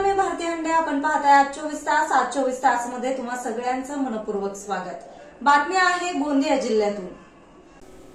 आठ चोवीस तास आज चोवीस तासमध्ये तुम्हा सगळ्यांचं मनपूर्वक स्वागत. बातमी आहे गोंदिया जिल्ह्यातून.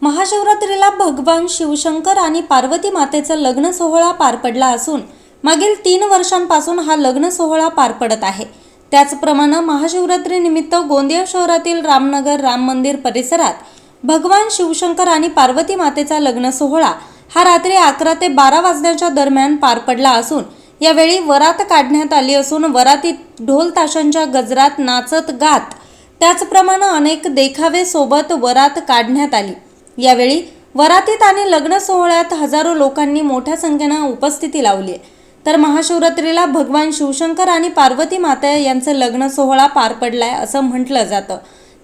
महाशिवरात्रीला भगवान शिवशंकर आणि पार्वती मातेचा लग्न सोहळा पार पडला असून मागील तीन वर्षांपासून हा लग्न सोहळा पार पडत आहे. त्याचप्रमाणे महाशिवरात्री निमित्त गोंदिया शहरातील रामनगर राम मंदिर परिसरात भगवान शिवशंकर आणि पार्वती मातेचा लग्न सोहळा हा रात्री अकरा ते बारा वाजण्याच्या दरम्यान पार पडला असून यावेळी वरात काढण्यात आली असून वरातीत ढोल ताशांच्या गजरात नाचत गात. त्याचप्रमाणे अनेक देखावे सोबत वरात काढण्यात आली. यावेळी वरातीत आणि लग्न सोहळ्यात हजारो लोकांनी मोठ्या संख्येनं उपस्थिती लावली आहे. तर महाशिवरात्रीला भगवान शिवशंकर आणि पार्वती माता यांचं लग्न सोहळा पार पडलाय असं म्हटलं जातं.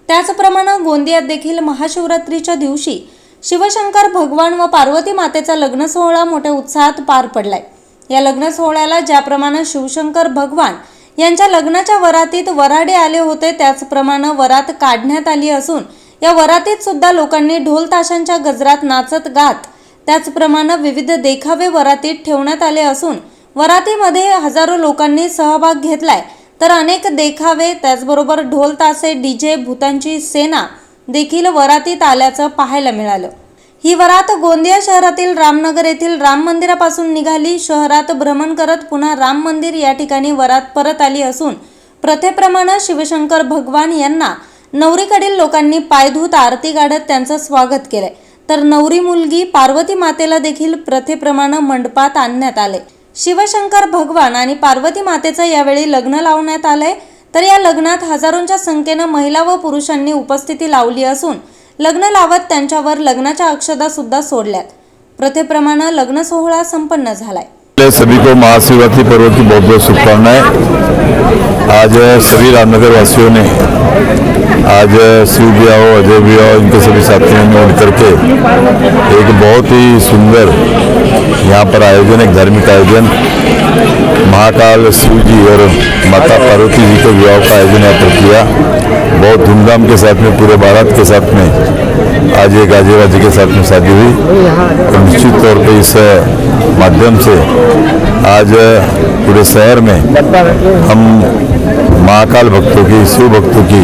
त्याचप्रमाणे गोंदियात देखील महाशिवरात्रीच्या दिवशी शिवशंकर भगवान व पार्वती मातेचा लग्न सोहळा मोठ्या उत्साहात पार पडलाय. या लग्न सोहळ्याला ज्याप्रमाणे शिवशंकर भगवान यांच्या लग्नाच्या वरातीत वराडे आले होते त्याचप्रमाणे वरात काढण्यात आली असून या वरातीत सुद्धा लोकांनी ढोल ताशांच्या गजरात नाचत गात त्याचप्रमाणे विविध देखावे वरातीत ठेवण्यात आले असून वरातीमध्ये हजारो लोकांनी सहभाग घेतलाय. तर अनेक देखावे त्याचबरोबर ढोल तासे डीजे भूतांची सेना देखील वरातीत आल्याचं पाहायला मिळालं. ही वरात गोंदिया शहरातील रामनगर येथील राम मंदिरापासून निघाली. शहरात भ्रमण करत पुन्हा राम मंदिर या ठिकाणी वरात परत आली असून प्रथेप्रमाणे शिवशंकर भगवान यांना नवरीकडील लोकांनी पायधूत आरती काढत त्यांचं स्वागत केलंय तर नवरी मुलगी पार्वती मातेला देखील प्रथेप्रमाणे मंडपात आणण्यात आले. शिवशंकर भगवान आणि पार्वती मातेचं यावेळी लग्न लावण्यात आलंय तर या लग्नात हजारोंच्या संख्येनं महिला व पुरुषांनी उपस्थिती लावली असून लग्न लावत त्यांच्यावर लग्नाच्या अक्षदा सुद्धा सोडल्यात. प्रथेप्रमाणे लग्न सोहळा संपन्न झालाय. सभी को महाशिवरात्रि पर्व की बहुत बहुत शुभकामनाएं आज सभी रामनगर वासियों ने आज शिव भी आओ अजय भी आओ इनके सभी साथियों ने करके एक बहुत ही सुंदर यहाँ पर आयोजन एक धार्मिक आयोजन महाकाल शिव जी और माता पार्वती जी के विवाह का आयोजन यहाँ पर किया. बहुत धूमधाम के साथ में पूरे भारत के साथ में आज ये गाजीबाजी के साथ में शादी हुई। और निश्चित तौर पे इस माध्यम से आज पूरे शहर में हम महाकाल भक्तों की शिव भक्तों की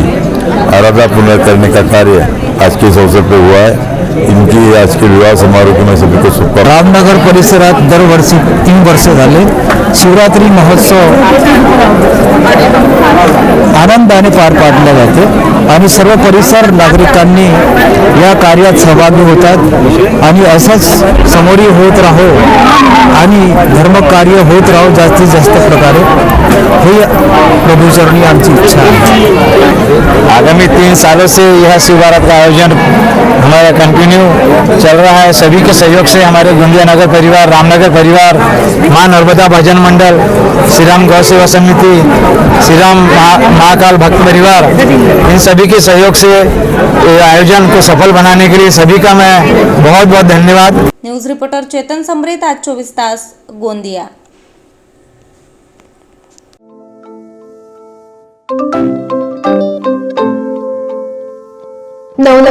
आराधना पुनः करने का कार्य आज के इस अवसर पर हुआ है। इनकी आज के विवाह समारोह की मैं सभी को शुभकामना रामनगर परिसरात दरवर्षी तीन वर्ष झाले। शिवरात्री महोत्सव आनंदाने पार पाडला जाते आणि सर्व परिसर नागरिकांनी या कार्यात सहभागी होतात आणि असंच समोरी होत राहो आणि धर्मकार्य होत राहो जास्तीत जास्त प्रकारे हे प्रभुचरणी आमची इच्छा आहे. आगामी तीन सालों से यह शिव बारात का आयोजन हमारा कंटिन्यू चल रहा है। सभी के सहयोग से हमारे गोंदिया नगर परिवार, रामनगर परिवार, माँ नर्मदा भजन मंडल श्री राम गौ सेवा समिति श्री राम महा- महाकाल भक्त परिवार, इन सभी के सहयोग से आयोजन को सफल बनाने के लिए सभी का मैं बहुत बहुत धन्यवाद। न्यूज़ रिपोर्टर चेतन समृत, आज चौबीस तास, गोंदिया।